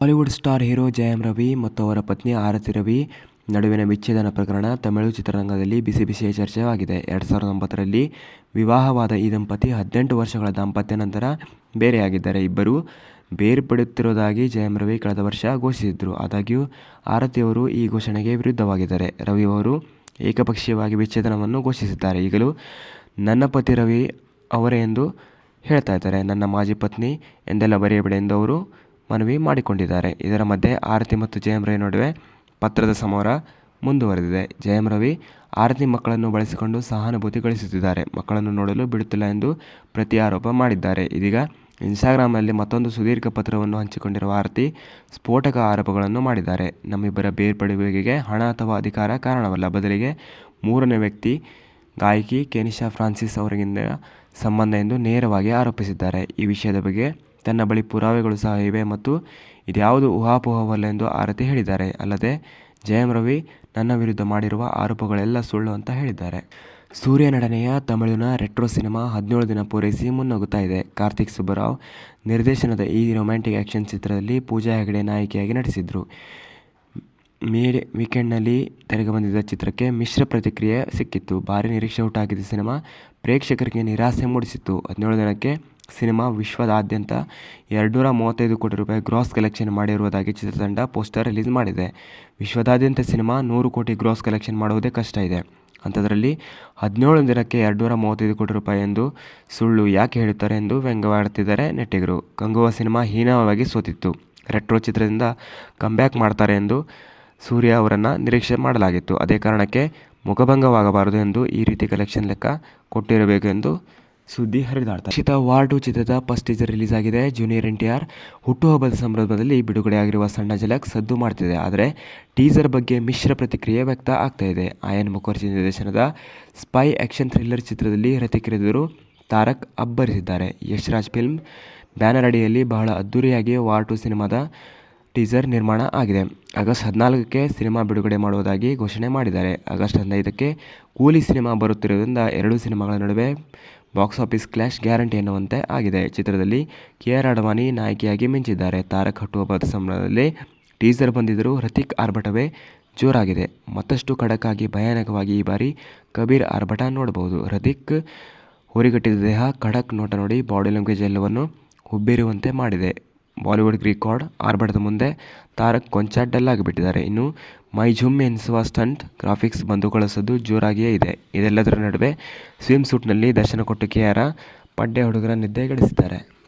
Bollywood star hero Jayam Ravi ಮತ್ತು ಅವರ ಪತ್ನಿ ಆರತಿ ರವಿ ನಡುವಿನ ವಿಚ್ಛೇದನ ಪ್ರಕರಣ ತಮಿಳು ಚಿತ್ರರಂಗದಲ್ಲಿ ಬಿಸಿ ಬಿಸಿಯ ಚರ್ಚೆಯಾಗಿದೆ. ಎರಡು ಸಾವಿರದ ಒಂಬತ್ತರಲ್ಲಿ ವಿವಾಹವಾದ ಈ ದಂಪತಿ ಹದಿನೆಂಟು ವರ್ಷಗಳ ದಾಂಪತ್ಯ ನಂತರ ಬೇರೆಯಾಗಿದ್ದಾರೆ. ಇಬ್ಬರು ಬೇರ್ಪಡುತ್ತಿರುವುದಾಗಿ ಜಯಂ ರವಿ ಕಳೆದ ವರ್ಷ ಘೋಷಿಸಿದ್ದರು ಆದಾಗ್ಯೂ ಆರತಿಯವರು ಈ ಘೋಷಣೆಗೆ ವಿರುದ್ಧವಾಗಿದ್ದಾರೆ. ರವಿ ಅವರು ಏಕಪಕ್ಷೀಯವಾಗಿ ವಿಚ್ಛೇದನವನ್ನು ಘೋಷಿಸಿದ್ದಾರೆ. ಈಗಲೂ ನನ್ನ ಪತಿ ರವಿ ಅವರೇ ಎಂದು ಹೇಳ್ತಾ ಇದ್ದಾರೆ. ನನ್ನ ಮಾಜಿ ಪತ್ನಿ ಎಂದೆಲ್ಲ ಬರೆಯಬೇಡಿ ಎಂದು ಅವರು ಮನವಿ ಮಾಡಿಕೊಂಡಿದ್ದಾರೆ. ಇದರ ಮಧ್ಯೆ ಆರತಿ ಮತ್ತು ಜಯಂ ರವಿ ನಡುವೆ ಪತ್ರದ ಸಮರ ಮುಂದುವರೆದಿದೆ. ಜಯಂ ರವಿ ಆರತಿ ಮಕ್ಕಳನ್ನು ಬಳಸಿಕೊಂಡು ಸಹಾನುಭೂತಿ ಗಳಿಸುತ್ತಿದ್ದಾರೆ. ಮಕ್ಕಳನ್ನು ನೋಡಲು ಬಿಡುತ್ತಿಲ್ಲ ಎಂದು ಪ್ರತಿ ಆರೋಪ ಮಾಡಿದ್ದಾರೆ. ಇದೀಗ ಇನ್ಸ್ಟಾಗ್ರಾಮ್ನಲ್ಲಿ ಮತ್ತೊಂದು ಸುದೀರ್ಘ ಪತ್ರವನ್ನು ಹಂಚಿಕೊಂಡಿರುವ ಆರತಿ ಸ್ಫೋಟಕ ಆರೋಪಗಳನ್ನು ಮಾಡಿದ್ದಾರೆ. ನಮ್ಮಿಬ್ಬರ ಬೇರ್ಪಡುವಿಕೆಗೆ ಹಣ ಅಥವಾ ಅಧಿಕಾರ ಕಾರಣವಲ್ಲ. ಬದಲಿಗೆ ಮೂರನೇ ವ್ಯಕ್ತಿ ಗಾಯಕಿ ಕೆನಿಶಾ ಫ್ರಾನ್ಸಿಸ್ ಅವರಿಗಿಂದ ಸಂಬಂಧ ಎಂದು ನೇರವಾಗಿ ಆರೋಪಿಸಿದ್ದಾರೆ. ಈ ವಿಷಯದ ಬಗ್ಗೆ ತನ್ನ ಬಳಿ ಪುರಾವೆಗಳು ಸಹ ಇವೆ ಮತ್ತು ಇದ್ಯಾವುದು ಊಹಾಪೋಹವಲ್ಲ ಎಂದು ಆರತಿ ಹೇಳಿದ್ದಾರೆ. ಅಲ್ಲದೆ, ಜಯಂ ರವಿ, ನನ್ನ ವಿರುದ್ಧ ಮಾಡಿರುವ ಆರೋಪಗಳೆಲ್ಲ ಸುಳ್ಳು ಅಂತ ಹೇಳಿದ್ದಾರೆ. ಸೂರ್ಯ ನಟನೆಯ ತಮಿಳಿನ ರೆಟ್ರೋ ಸಿನಿಮಾ ಹದಿನೇಳು ದಿನ ಪೂರೈಸಿ ಮುನ್ನುಗ್ಗುತ್ತಾ ಇದೆ. ಕಾರ್ತಿಕ್ ಸುಬ್ಬರಾವ್ ನಿರ್ದೇಶನದ ಈ ರೊಮ್ಯಾಂಟಿಕ್ ಆ್ಯಕ್ಷನ್ ಚಿತ್ರದಲ್ಲಿ ಪೂಜಾ ಹೆಗಡೆ ನಾಯಕಿಯಾಗಿ ನಟಿಸಿದ್ರು. ಮೇ ವೀಕೆಂಡ್ನಲ್ಲಿ ತೆರೆಗೆ ಬಂದಿದ್ದ ಚಿತ್ರಕ್ಕೆ ಮಿಶ್ರ ಪ್ರತಿಕ್ರಿಯೆ ಸಿಕ್ಕಿತ್ತು. ಭಾರಿ ನಿರೀಕ್ಷೆ ಹುಟ್ಟಾಕಿದ್ದ ಸಿನಿಮಾ ಪ್ರೇಕ್ಷಕರಿಗೆ ನಿರಾಸೆ ಮೂಡಿಸಿತ್ತು. ಹದಿನೇಳು ದಿನಕ್ಕೆ ಸಿನಿಮಾ ವಿಶ್ವದಾದ್ಯಂತ ಎರಡುನೂರ ಮೂವತ್ತೈದು ಕೋಟಿ ರೂಪಾಯಿ ಗ್ರಾಸ್ ಕಲೆಕ್ಷನ್ ಮಾಡಿರುವುದಾಗಿ ಚಿತ್ರತಂಡ ಪೋಸ್ಟರ್ ರಿಲೀಸ್ ಮಾಡಿದೆ. ವಿಶ್ವದಾದ್ಯಂತ ಸಿನಿಮಾ ನೂರು ಕೋಟಿ ಗ್ರಾಸ್ ಕಲೆಕ್ಷನ್ ಮಾಡುವುದೇ ಕಷ್ಟ ಇದೆ. ಅಂಥದ್ರಲ್ಲಿ ಹದಿನೇಳು ದಿನಕ್ಕೆ ಎರಡುನೂರ ಮೂವತ್ತೈದು ಕೋಟಿ ರೂಪಾಯಿ ಎಂದು ಸುಳ್ಳು ಯಾಕೆ ಹೇಳುತ್ತಾರೆ ಎಂದು ವ್ಯಂಗ್ಯವಾಡುತ್ತಿದ್ದಾರೆ ನೆಟ್ಟಿಗರು. ಕಂಗುವ ಸಿನಿಮಾ ಹೀನವಾಗಿ ಸೋತಿತ್ತು. ರೆಟ್ರೋ ಚಿತ್ರದಿಂದ ಕಮ್ಬ್ಯಾಕ್ ಮಾಡ್ತಾರೆ ಎಂದು ಸೂರ್ಯ ಅವರನ್ನು ನಿರೀಕ್ಷೆ ಮಾಡಲಾಗಿತ್ತು. ಅದೇ ಕಾರಣಕ್ಕೆ ಮುಖಭಂಗವಾಗಬಾರದು ಎಂದು ಈ ರೀತಿ ಕಲೆಕ್ಷನ್ ಲೆಕ್ಕ ಕೊಟ್ಟಿರಬೇಕು ಎಂದು ಸುದ್ದಿ ಚಿತ್ರ ವಾರ್ ಟು ಚಿತ್ರದ ಫಸ್ಟ್ ಟೀಸರ್ ರಿಲೀಸ್ ಆಗಿದೆ. ಜೂನಿಯರ್ ಎನ್ ಟಿ ಆರ್ ಹುಟ್ಟುಹಬ್ಬದ ಸಂದರ್ಭದಲ್ಲಿ ಬಿಡುಗಡೆಯಾಗಿರುವ ಸಣ್ಣ ಜಲಕ್ ಸದ್ದು ಮಾಡ್ತಿದೆ. ಆದರೆ ಟೀಸರ್ ಬಗ್ಗೆ ಮಿಶ್ರ ಪ್ರತಿಕ್ರಿಯೆ ವ್ಯಕ್ತ ಆಗ್ತಾ ಇದೆ. ಆಯನ್ ಮುಖರ್ಜಿ ನಿರ್ದೇಶನದ ಸ್ಪೈ ಆ್ಯಕ್ಷನ್ ಥ್ರಿಲ್ಲರ್ ಚಿತ್ರದಲ್ಲಿ ರತಿಕ್ರಿಯದರು ತಾರಕ್ ಅಬ್ಬರಿಸಿದ್ದಾರೆ. ಯಶ್ ರಾಜ್ ಫಿಲ್ಮ್ ಬ್ಯಾನರ್ ಅಡಿಯಲ್ಲಿ ಬಹಳ ಅದ್ದೂರಿಯಾಗಿ ವಾರ್ ಟು ಸಿನಿಮಾದ ಟೀಸರ್ ನಿರ್ಮಾಣ ಆಗಿದೆ. ಆಗಸ್ಟ್ ಹದಿನಾಲ್ಕಕ್ಕೆ ಸಿನಿಮಾ ಬಿಡುಗಡೆ ಮಾಡುವುದಾಗಿ ಘೋಷಣೆ ಮಾಡಿದ್ದಾರೆ. ಆಗಸ್ಟ್ ಹದಿನೈದಕ್ಕೆ ಕೂಲಿ ಸಿನಿಮಾ ಬರುತ್ತಿರುವುದರಿಂದ ಎರಡು ಸಿನಿಮಾಗಳ ನಡುವೆ ಬಾಕ್ಸ್ ಆಫೀಸ್ ಕ್ಲಾಶ್ ಗ್ಯಾರಂಟಿ ಎನ್ನುವಂತೆ ಆಗಿದೆ. ಚಿತ್ರದಲ್ಲಿ ಕೆ ಆರ್ ಅಡವಾನಿ ನಾಯಕಿಯಾಗಿ ಮಿಂಚಿದ್ದಾರೆ. ತಾರಕ್ ಹಟ್ಟುಹಬ್ಬದ ಸಂಭ್ರಮದಲ್ಲಿ ಟೀಸರ್ ಬಂದಿದ್ದರೂ ಹೃತಿಕ್ ಆರ್ಭಟವೇ ಜೋರಾಗಿದೆ. ಮತ್ತಷ್ಟು ಖಡಕ್ಕಾಗಿ ಭಯಾನಕವಾಗಿ ಈ ಬಾರಿ ಕಬೀರ್ ಆರ್ಭಟ ನೋಡಬಹುದು. ಹೃತಿಕ್ ಹೊರಿಗಟ್ಟಿದ ದೇಹ ಖಡಕ್ ನೋಟ ನೋಡಿ ಬಾಡಿ ಲ್ಯಾಂಗ್ವೇಜ್ ಎಲ್ಲವನ್ನು ಹುಬ್ಬಿರುವಂತೆ ಮಾಡಿದೆ. ಬಾಲಿವುಡ್ ರಿಕಾರ್ಡ್ ಆರ್ಭಟದ ಮುಂದೆ ತಾರಕ್ ಕೊಂಚ ಡಲ್ ಆಗಿಬಿಟ್ಟಿದ್ದಾರೆ ಇನ್ನು ಮೈ ಝುಮ್ ಎನಿಸುವ ಸ್ಟಂಟ್ ಗ್ರಾಫಿಕ್ಸ್ ಬಂದುಗೊಳಿಸೋದು ಜೋರಾಗಿಯೇ ಇದೆ. ಇದೆಲ್ಲದರ ನಡುವೆ ಸ್ವಿಮ್ ಸೂಟ್ನಲ್ಲಿ ದರ್ಶನ ಕೊಟ್ಟು ಕೆ ಆರ ಪಡ್ಡೆ ಹುಡುಗರ ನಿದ್ದೆ ಗಳಿಸಿದ್ದಾರೆ.